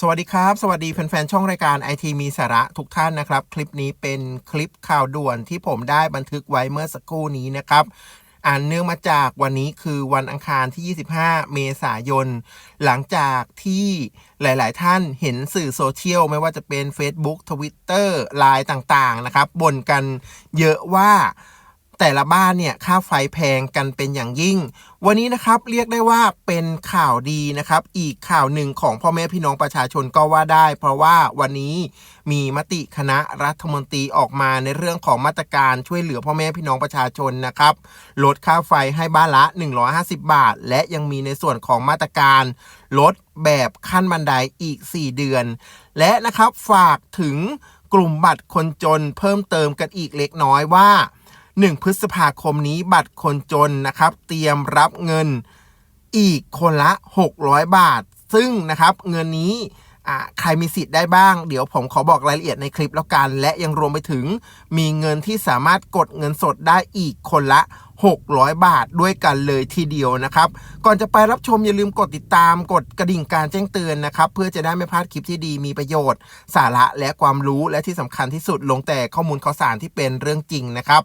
สวัสดีครับ สวัสดีแฟนๆ ช่องรายการไอทีมีสาระทุกท่านนะครับ คลิปนี้เป็นคลิปข่าวด่วนที่ผมได้บันทึกไว้เมื่อสักครู่นี้นะครับอ่านเนื่องมาจากวันนี้คือวันอังคารที่ 25 เมษายน หลังจากที่หลาย ๆ ท่านเห็นสื่อโซเชียลไม่ว่าจะเป็น Facebook Twitter ไลน์ต่าง ๆ นะครับบ่นกันเยอะว่า แต่ละบ้านเนี่ยค่าไฟแพงกันเป็นอย่างยิ่ง วันนี้นะครับเรียกได้ว่าเป็นข่าวดีนะครับ อีกข่าวหนึ่งของพ่อแม่พี่น้องประชาชนก็ว่าได้ เพราะว่าวันนี้มีมติคณะรัฐมนตรีออกมาในเรื่องของมาตรการช่วยเหลือพ่อแม่พี่น้องประชาชนนะครับลดค่าไฟให้บ้านละ 150 บาท และยังมีในส่วนของมาตรการลดแบบขั้นบันไดอีก 4 เดือน และนะครับฝากถึงกลุ่มบัตรคนจนเพิ่มเติมกันอีกเล็กน้อยว่า 1 พฤษภาคมนี้บัตรคนจนนะครับ เตรียมรับเงินอีกคนละ 600 บาท ซึ่งนะครับเงินนี้ใครมีสิทธิ์ได้บ้าง เดี๋ยวผมขอบอกรายละเอียดในคลิปแล้วกัน และยังรวมไปถึงมีเงินที่สามารถกดเงินสดได้อีกคนละ 600 บาทด้วยกันเลยทีเดียวนะครับ ก่อนจะไปรับชมอย่าลืมกดติดตามกดกระดิ่งการแจ้งเตือนนะครับ เพื่อจะได้ไม่พลาดคลิปที่ดีมีประโยชน์ สาระและความรู้และที่สำคัญที่สุดลงแต่ข้อมูลข่าวสารที่เป็นเรื่องจริงนะครับ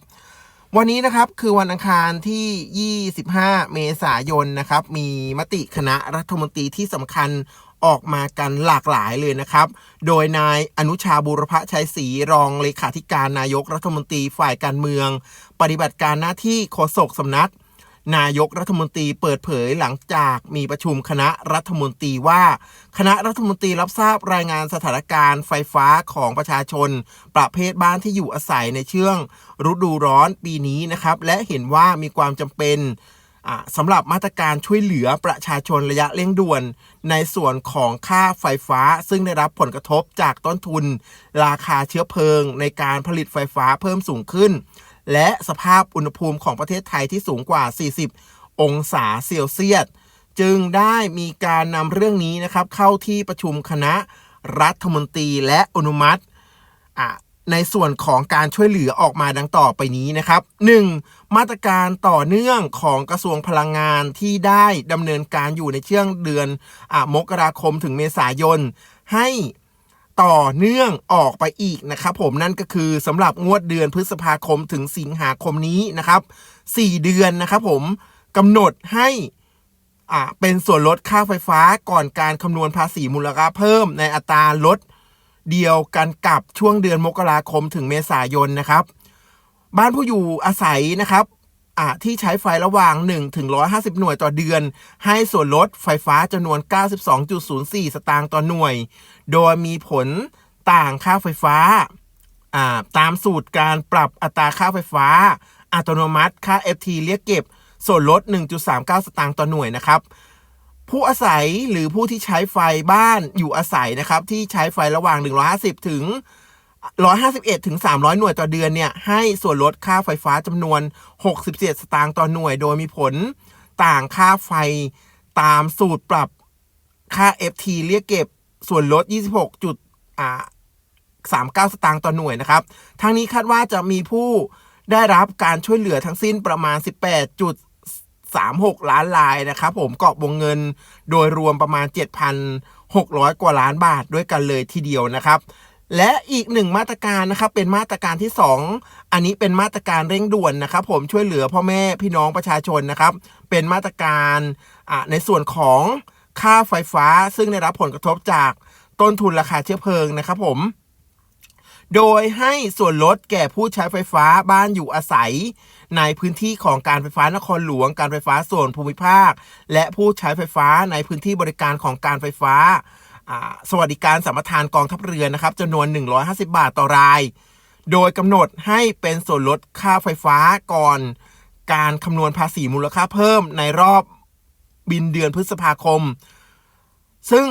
วันนี้นะครับคือวันอังคารที่ 25 เมษายนนะครับ มีมติคณะรัฐมนตรีที่สำคัญออกมากันหลากหลายเลยนะครับ โดยนายอนุชาบุรพชัยศรีรองเลขาธิการนายกรัฐมนตรีฝ่ายการเมือง ปฏิบัติการหน้าที่โฆษกสำนัก นายกรัฐมนตรีเปิดเผยหลังจากมีประชุมคณะรัฐมนตรีว่า คณะรัฐมนตรีรับทราบรายงานสถานการณ์ไฟฟ้าของประชาชน ประเภทบ้านที่อยู่อาศัยในช่วงฤดูร้อนปีนี้นะครับ และเห็นว่ามีความจำเป็นสำหรับมาตรการช่วยเหลือประชาชนระยะเร่งด่วน ในส่วนของค่าไฟฟ้า ซึ่งได้รับผลกระทบจากต้นทุน ราคาเชื้อเพลิง ในการผลิตไฟฟ้าเพิ่มสูงขึ้น และสภาพอุณหภูมิของประเทศไทยที่สูงกว่า 40 องศาเซลเซียส จึงได้มีการนำเรื่องนี้นะครับ เข้าที่ประชุมคณะรัฐมนตรีและอนุมัติในส่วนของการช่วยเหลือออกมาดังต่อไปนี้นะครับ 1. มาตรการต่อเนื่องของกระทรวงพลังงานที่ได้ดำเนินการอยู่ในช่วงเดือนอมกราคมถึงเมษายน ให้ ต่อเนื่องออกไปอีกนะครับผมนั่นก็คือสำหรับงวดเดือนพฤษภาคมถึงสิงหาคมนี้นะครับ 4 เดือนนะครับผมกำหนดให้อ่าเป็นส่วนลดค่าไฟฟ้าก่อนการคำนวณภาษีมูลค่าเพิ่มในอัตราลดเดียวกันกับช่วงเดือนมกราคมถึงเมษายนนะครับ บ้านผู้อยู่อาศัยนะครับ อ่าที่ใช้ไฟระหว่าง 1 ถึง 150 หน่วยต่อเดือน ให้ส่วนลดไฟฟ้าจำนวน 92.04 สตางค์ต่อหน่วย โดยมีผลต่างค่าไฟฟ้าอ่าตามสูตรการปรับอัตราค่าไฟฟ้า อัตโนมัติค่า FT เรียกเก็บ ส่วนลด 1.39 สตางค์ต่อหน่วยนะครับ ผู้อาศัยหรือผู้ที่ใช้ไฟบ้านอยู่อาศัยนะครับ ที่ใช้ไฟระหว่าง 150 ถึง 151ถึง300 หน่วยต่อเดือนเนี่ยให้ส่วนลดค่าไฟฟ้าจำนวน 67 สตางค์ต่อหน่วย โดยมีผลต่างค่าไฟตามสูตรปรับค่า FT เรียกเก็บส่วนลด 26จุดอ่า39 สตางค์ต่อหน่วยนะครับ ทั้งนี้คาดว่าจะมีผู้ได้รับการช่วยเหลือทั้งสิ้นประมาณ 18.36 ล้านรายนะครับ ผมกอบวงเงินโดยรวมประมาณ 7,600 กว่าล้านบาทด้วยกันเลยทีเดียวนะครับ และอีกหนึ่งมาตรการนะครับเป็นมาตรการที่ 2 อันนี้เป็นมาตรการเร่งด่วนนะครับ ผมช่วยเหลือพ่อแม่พี่น้องประชาชนนะครับ เป็นมาตรการในส่วนของค่าไฟฟ้า ซึ่งได้รับผลกระทบจากต้นทุนราคาเชื้อเพลิงนะครับผม โดยให้ส่วนลดแก่ผู้ใช้ไฟฟ้าบ้านอยู่อาศัย ในพื้นที่ของการไฟฟ้านครหลวง การไฟฟ้าส่วนภูมิภาค และผู้ใช้ไฟฟ้าในพื้นที่บริการของการไฟฟ้า สวัสดิการสัมปทานกองทัพเรือนะครับจำนวน 150 บาทต่อราย โดยกำหนดให้เป็นส่วนลดค่าไฟฟ้าก่อนการคำนวณภาษีมูลค่าเพิ่มในรอบบินเดือนพฤษภาคม ซึ่ง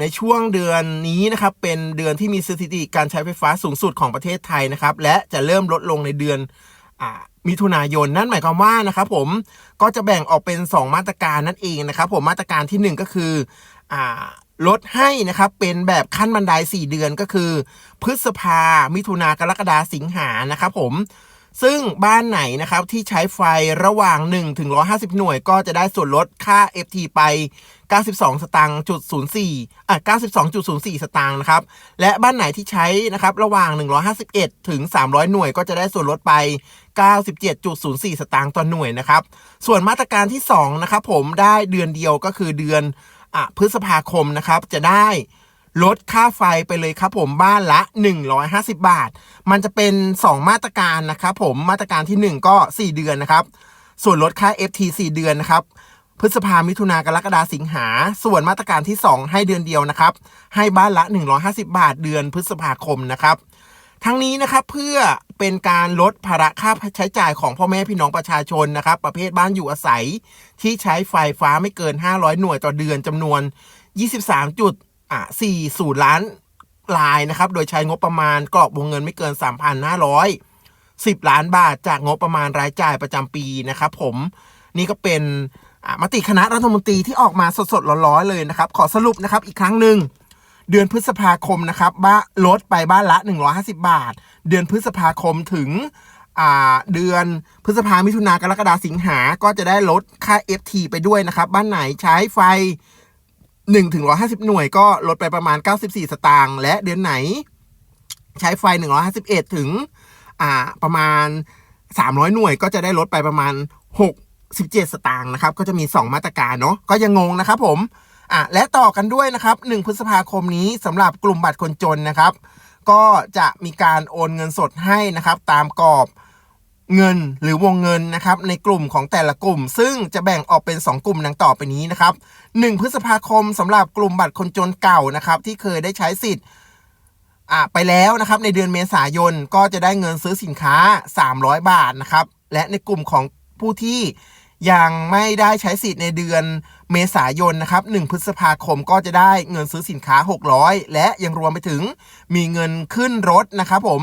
ในช่วงเดือนนี้นะครับเป็นเดือนที่มีสถิติการใช้ไฟฟ้าสูงสุดของประเทศไทยนะครับ และจะเริ่มลดลงในเดือนอมิถุนายนนั่นหมายความว่านะครับผมก็จะแบ่งออกเป็น 2 มาตรการนั่นเองนะครับ ผมมาตรการทีหนึ่1 ก็คืออ ลดให้นะครับเป็นแบบขั้นบันได4 เดือนก็คือ พฤษภา มิถุนากรกฎาสิงหานะครับผมซึ่งบ้านไหนนะครับที่ใช้ไฟระหว่าง 1 ถึง 150 หน่วย ก็จะได้ส่วนลดค่า FT ไป 92 สตางค์จุด04อะ92.04 สตางค์นะครับ และบ้านไหนที่ใช้นะครับระหว่าง 151 ถึง 300 หน่วย ก็จะได้ส่วนลดไป 97.04 สตางค์ต่อหน่วยนะครับ ส่วนมาตรการที่ 2 นะครับผมได้เดือนเดียวก็คือเดือน พฤษภาคมนะครับจะได้ลดค่าไฟไปเลยครับผมบ้านละ 150 บาท มันจะเป็น 2 มาตรการนะครับผมมาตรการทีหนึ่1 ก็ 4 เดือนนะครับ ส่วนลดค่า FT 4 เดือนนะครับพฤษภามิถุนากรกฎาสิงหา ส่วนมาตรการที่ 2 ให้เดือนเดียวนะครับ ให้บ้านละ 150 บาทเดือนพฤษภาคมนะครับ ทั้งนี้นะครับเพื่อเป็นการลดภาระค่าใช้จ่ายของพ่อแม่พี่น้องประชาชนนะครับ ประเภทบ้านอยู่อาศัย ที่ใช้ไฟฟ้าไม่เกิน 500 หน่วยต่อเดือนจำนวน 23จุดอะ40 ล้านลายนะครับ โดยใช้งบประมาณกรอบวงเงินไม่เกิน 3,500 10 ล้านบาทจากงบประมาณรายจ่ายประจำปีนะครับผมนี่ก็เป็นมติคณะรัฐมนตรีที่ออกมาสดๆร้อนๆเลยนะครับ ขอสรุปนะครับอีกครั้งหนึ่ง เดือนพฤษภาคมนะครับบ้าลดไปบ้านละ 150 บาท เดือนพฤษภาคมถึงเดือนพฤษภามิถุนากรกฎาสิงหา ก็จะได้ลดค่า FT ไปด้วยนะครับ บ้านไหนใช้ไฟ1ถึง150 หน่วยก็ลดไปประมาณ 94 สตางค์และเดือนไหน ใช้ไฟ 151 ถึงอ่าประมาณ 300 หน่วยก็จะได้ลดไปประมาณ67สตางค์นะครับ ก็จะมี 2 มาตรการเนาะก็ยังงงนะครับผม อะและต่อกันด้วยนะครับ 1 พฤษภาคมนี้สำหรับกลุ่มบัตรคนจนนะครับ ก็จะมีการโอนเงินสดให้นะครับ ตามกรอบเงินหรือวงเงินนะครับ ในกลุ่มของแต่ละกลุ่ม ซึ่งจะแบ่งออกเป็น 2 กลุ่มดังต่อไปนี้นะครับ 1 พฤษภาคมสำหรับกลุ่มบัตรคนจนเก่านะครับ ที่เคยได้ใช้สิทธิ์อะไปแล้วนะครับในเดือนเมษายนก็จะได้เงินซื้อสินค้า 300 บาทนะครับ และในกลุ่มของผู้ที่ ยังไม่ได้ใช้สิทธิ์ในเดือนเมษายนนะครับ 1 พฤษภาคมก็จะได้เงินซื้อสินค้า 600 และยังรวมไปถึงมีเงินขึ้นรถนะครับผม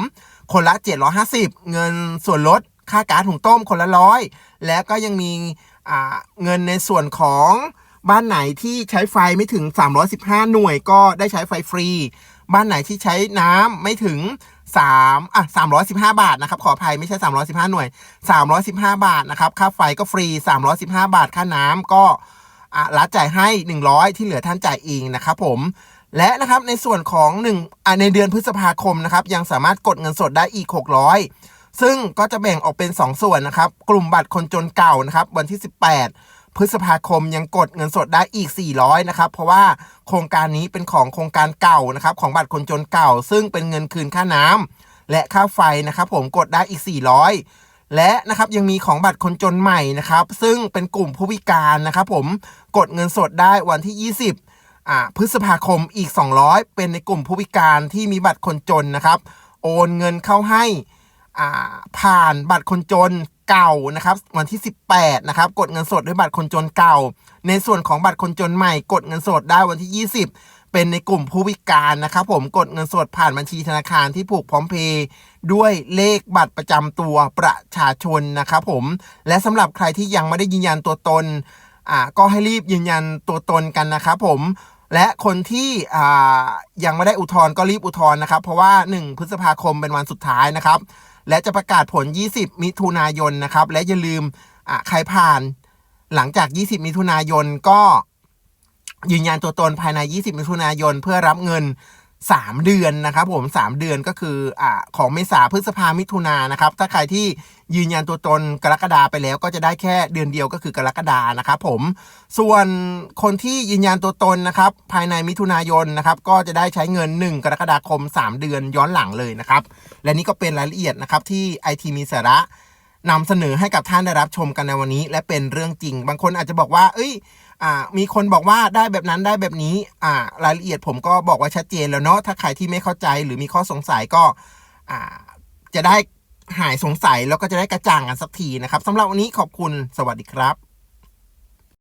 คนละ 750 เงินส่วนลดค่ากาซหุงต้มคนละร้อย และก็ยังมีเงินในส่วนของบ้านไหนที่ใช้ไฟไม่ถึง 315 หน่วยก็ได้ใช้ไฟฟรี บ้านไหนที่ใช้น้ำไม่ถึง 3อะ315บาทนะครับขออภัยไม่ใช่315หน่วย315บาทนะครับค่าไฟก็ฟรี315บาทค่าน้ำก็อะรัฐจ่ายให้100ที่เหลือท่านจ่ายเองนะครับผมและนะครับในส่วนของ1อะในเดือนพฤษภาคมนะครับยังสามารถกดเงินสดได้อีก 600 ซึ่งก็จะแบ่งออกเป็น 2 ส่วนนะครับ กลุ่มบัตรคนจนเก่านะครับวันที่ 18 พฤษภาคมยังกดเงินสดได้อีก 400 นะครับ เพราะว่าโครงการนี้เป็นของโครงการเก่านะครับ ของบัตรคนจนเก่า ซึ่งเป็นเงินคืนค่าน้ำและค่าไฟนะครับผมกดได้อีก 400 และนะครับยังมีของบัตรคนจนใหม่นะครับ ซึ่งเป็นกลุ่มผู้พิการนะครับผมกดเงินสดได้วันที่ 20อ่าพฤษภาคมอีก 200 เป็นในกลุ่มผู้พิการที่มีบัตรคนจนนะครับ โอนเงินเข้าให้อ่าผ่านบัตรคนจน เก่านะครับวันที่ 18นะครับกดเงินสดด้วยบัตรคนจนเก่า ในส่วนของบัตรคนจนใหม่ กดเงินสดได้วันที่ 20 เป็นในกลุ่มผู้พิการนะครับผมกดเงินสดผ่านบัญชีธนาคารที่ผูกพร้อมเพย์ด้วยเลขบัตรประจำตัวประชาชนนะครับผมและสำหรับใครที่ยังไม่ได้ยืนยันตัวตนอ่าก็ให้รีบยืนยันตัวตนกันนะครับผม และคนที่ยังไม่ได้อุทธรณ์ก็รีบอุทธรณ์นะครับ เพราะว่า 1 พฤษภาคมเป็นวันสุดท้ายนะครับ และจะประกาศผล 20 มิถุนายนนะครับ และอย่าลืมใครผ่านหลังจาก 20 มิถุนายนก็ยืนยันตัวตนภายใน 20 มิถุนายนเพื่อรับเงิน 3 เดือนนะครับผม 3 เดือนก็คืออ่าของเมษาพฤษภามิถุนานะครับ ถ้าใครที่ยืนยันตัวตนกรกฎาไปแล้วก็จะได้แค่เดือนเดียวก็คือกรกฎานะครับผมส่วนคนที่ยืนยันตัวตนนะครับ ภายในมิถุนายนนะครับ ก็จะได้ใช้เงิน 1 กรกฎาคม 3 เดือนย้อนหลังเลยนะครับ และนี่ก็เป็นรายละเอียดนะครับที่ไอทีมีสาระ นำเสนอให้กับท่านได้รับชมกันในวันนี้ และเป็นเรื่องจริง บางคนอาจจะบอกว่า เอ้ยอมีคนบอกว่าได้แบบนั้นได้แบบนี้อ่ารายละเอียดผมก็บอกว่าชัดเจนแล้วเนาะถ้าใครที่ไม่เข้าใจหรือมีข้อสงสัยก็อ่าจะได้หายสงสัยแล้วก็จะได้กระจ่างกันสักทีนะครับสำหรับวันนี้ขอบคุณสวัสดีครับ